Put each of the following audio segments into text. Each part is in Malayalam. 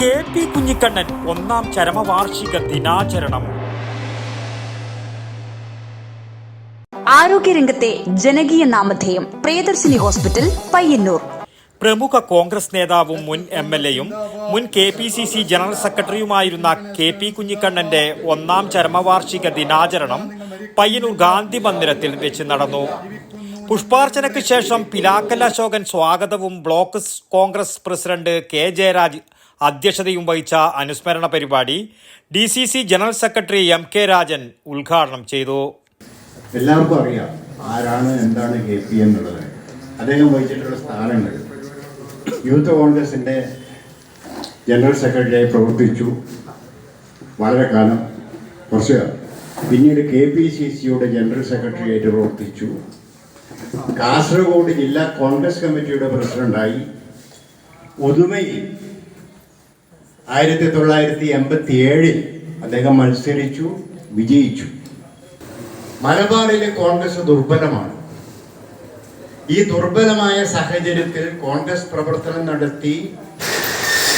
കെ പി കുഞ്ഞിക്കണ്ണൻ ഒന്നാം ചരമവാർഷിക ദിനാചരണം. ആരോഗ്യരംഗത്തെ ജനകീയ നാമധേയം പ്രിയദർശിനി ഹോസ്പിറ്റൽ പയ്യന്നൂർ. പ്രമുഖ കോൺഗ്രസ് നേതാവും മുൻ എം എൽ എയും മുൻ K P C C general സെക്രട്ടറിയുമായിരുന്ന K P കുഞ്ഞിക്കണ്ണന്റെ ഒന്നാം ചരമവാർഷിക ദിനാചരണം പയ്യന്നൂർ ഗാന്ധി മന്ദിരത്തിൽ വെച്ച് നടന്നു. പുഷ്പാർച്ചനയ്ക്ക് ശേഷം പിലാക്കൽ അശോകൻ സ്വാഗതവും block Congress president K Jayaraj അധ്യക്ഷതയും വഹിച്ച അനുസ്മരണ പരിപാടി D C C general secretary M K Rajan ഉദ്ഘാടനം ചെയ്തു. എല്ലാവർക്കും അറിയാം ആരാണ് എന്താണ് കെ പി എന്നുള്ളത്. അദ്ദേഹം വഹിച്ചിട്ടുള്ള സ്ഥാനങ്ങൾ. യൂത്ത് കോൺഗ്രസിന്റെ ജനറൽ സെക്രട്ടറിയായി പ്രവർത്തിച്ചു വളരെ കാലം കുറച്ച് പിന്നീട് കെ പി സി സിയുടെ ജനറൽ സെക്രട്ടറിയായിട്ട് പ്രവർത്തിച്ചു. കാസർഗോഡ് ജില്ലാ കോൺഗ്രസ് കമ്മിറ്റിയുടെ പ്രസിഡന്റായി. ഒതുമയിൽ ആയിരത്തി തൊള്ളായിരത്തി എൺപത്തി ഏഴിൽ അദ്ദേഹം മത്സരിച്ചു വിജയിച്ചു. മലബാറിലെ കോൺഗ്രസ് ദുർബലമാണ്. ഈ ദുർബലമായ സാഹചര്യത്തിൽ കോൺഗ്രസ് പ്രവർത്തനം നടത്തി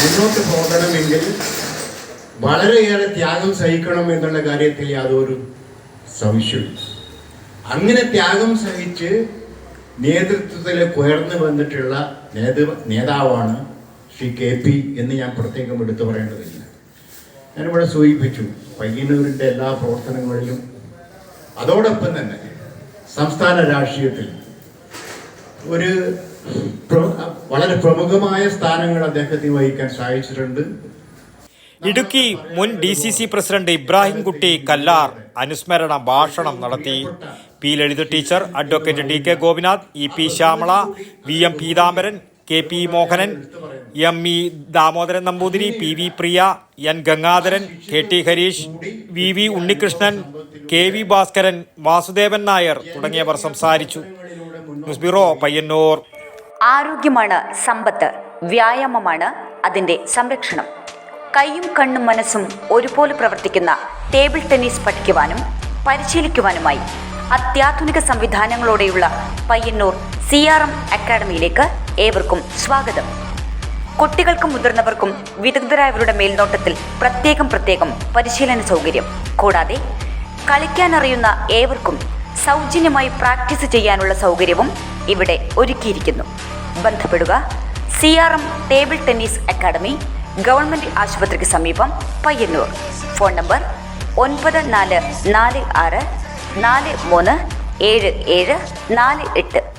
മുന്നോട്ട് പോകണമെങ്കിൽ വളരെയേറെ ത്യാഗം സഹിക്കണം എന്നുള്ള കാര്യത്തിൽ യാതൊരു സംശയവും അങ്ങനെ ത്യാഗം സഹിച്ച് നേതൃത്വത്തിലേക്ക് ഉയർന്നു വന്നിട്ടുള്ള നേതൃ നേതാവാണ് ശ്രീ കെ പി എന്ന് ഞാൻ പ്രത്യേകം എടുത്തു പറയേണ്ടതില്ല. ഞാനിവിടെ സൂചിപ്പിച്ചു പയ്യന്നൂരിന്റെ എല്ലാ പ്രവർത്തനങ്ങളിലും അതോടൊപ്പം തന്നെ സംസ്ഥാന രാഷ്ട്രീയത്തിൽ ഒരു വളരെ പ്രമുഖമായ സ്ഥാനങ്ങൾ അദ്ദേഹത്തിന് വഹിക്കാൻ സാധിച്ചിട്ടുണ്ട്. ഇടുക്കി മുൻ D C C president Ibrahimkutty Kallar അനുസ്മരണ ഭാഷണം നടത്തി. P Lalitha teacher advocate D K Gopinath E P Shyamala V M Peethambaran K P Mohanan M E Damodaran Namboothiri P V Priya N Gangadharan K T Harish V V Unnikrishnan K V Bhaskaran Vasudevan Nair തുടങ്ങിയവർ സംസാരിച്ചു. News bureau Payyanur. ആരോഗ്യമാണ് സമ്പത്ത് വ്യായാമമാണ് അതിന്റെ സംരക്ഷണം. കൈയും കണ്ണും മനസ്സും ഒരുപോലെ പ്രവർത്തിക്കുന്ന ടേബിൾ ടെന്നീസ് പഠിക്കുവാനും പരിശീലിക്കുവാനുമായി അത്യാധുനിക സംവിധാനങ്ങളോടെയുള്ള പയ്യന്നൂർ സി ആർ എം അക്കാഡമിയിലേക്ക് ഏവർക്കും സ്വാഗതം. കുട്ടികൾക്കും മുതിർന്നവർക്കും വിദഗ്ധരായവരുടെ മേൽനോട്ടത്തിൽ പ്രത്യേകം പ്രത്യേകം പരിശീലന സൗകര്യം. കൂടാതെ കളിക്കാനറിയുന്ന ഏവർക്കും സൗജന്യമായി പ്രാക്ടീസ് ചെയ്യാനുള്ള സൗകര്യവും ഇവിടെ ഒരുക്കിയിരിക്കുന്നു. ബന്ധപ്പെടുക C R M table tennis academy government ആശുപത്രിക്ക് സമീപം പയ്യന്നൂർ. ഫോൺ നമ്പർ ഒൻപത് നാല് നാല് ആറ് നാല് മൂന്ന് ഏഴ് ഏഴ് നാല് എട്ട്.